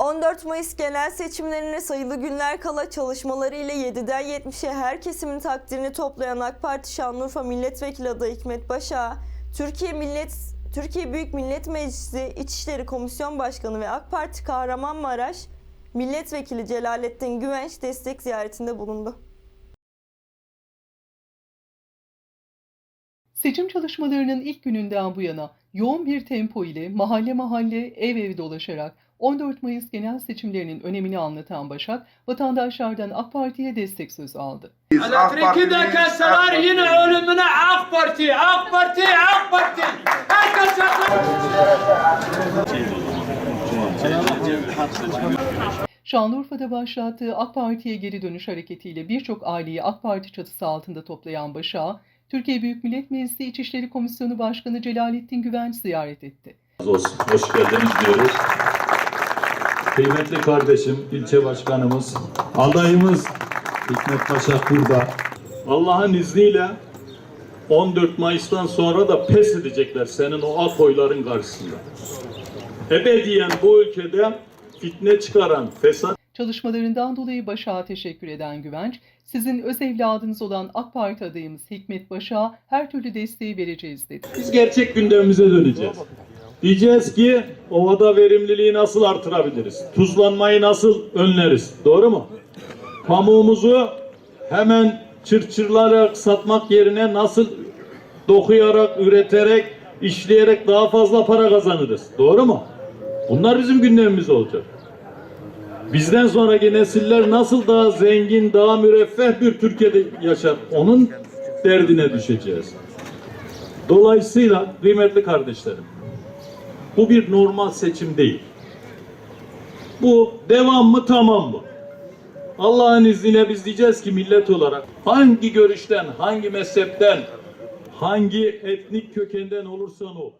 14 Mayıs genel seçimlerine sayılı günler kala çalışmaları ile 7'den 70'e her kesimin takdirini toplayan AK Parti Şanlıurfa Milletvekili adayı Hikmet Başa, Türkiye Millet Türkiye Büyük Millet Meclisi İçişleri Komisyon Başkanı ve AK Parti Kahramanmaraş Milletvekili Celalettin Güvenç destek ziyaretinde bulundu. Seçim çalışmalarının ilk gününden bu yana yoğun bir tempo ile mahalle mahalle ev ev dolaşarak 14 Mayıs genel seçimlerinin önemini anlatan Başak, vatandaşlardan AK Parti'ye destek sözü aldı. Elektriki de kesseler yine ölümüne AK Parti, AK Parti, AK Parti. Herkes Şanlıurfa'da başlattığı AK Parti'ye geri dönüş hareketiyle birçok aileyi AK Parti çatısı altında toplayan Başak'ı, Türkiye Büyük Millet Meclisi İçişleri Komisyonu Başkanı Celalettin Güvenç ziyaret etti. olsun. Hoş geldiniz diyoruz. Kıymetli kardeşim, ilçe başkanımız, adayımız Hikmet Paşa burada. Allah'ın izniyle 14 Mayıs'tan sonra da pes edecekler senin o ak oyların karşısında. Ebediyen bu ülkede fitne çıkaran, fesat Çalışmalarından dolayı Başak'a teşekkür eden Güvenç, sizin öz evladınız olan AK Parti adayımız Hikmet Başak'a her türlü desteği vereceğiz dedi. Biz gerçek gündemimize döneceğiz. Diyeceğiz ki ovada verimliliği nasıl artırabiliriz? Tuzlanmayı nasıl önleriz? Doğru mu? Pamuğumuzu hemen çırçırlayarak satmak yerine nasıl dokuyarak, üreterek, işleyerek daha fazla para kazanırız? Doğru mu? Bunlar bizim gündemimiz olacak. Bizden sonraki nesiller nasıl daha zengin, daha müreffeh bir Türkiye'de yaşar? Onun derdine düşeceğiz. Dolayısıyla kıymetli kardeşlerim, bu bir normal seçim değil. Bu devam mı tamam mı? Allah'ın izniyle biz diyeceğiz ki millet olarak hangi görüşten, hangi mezhepten, hangi etnik kökenden olursan ol,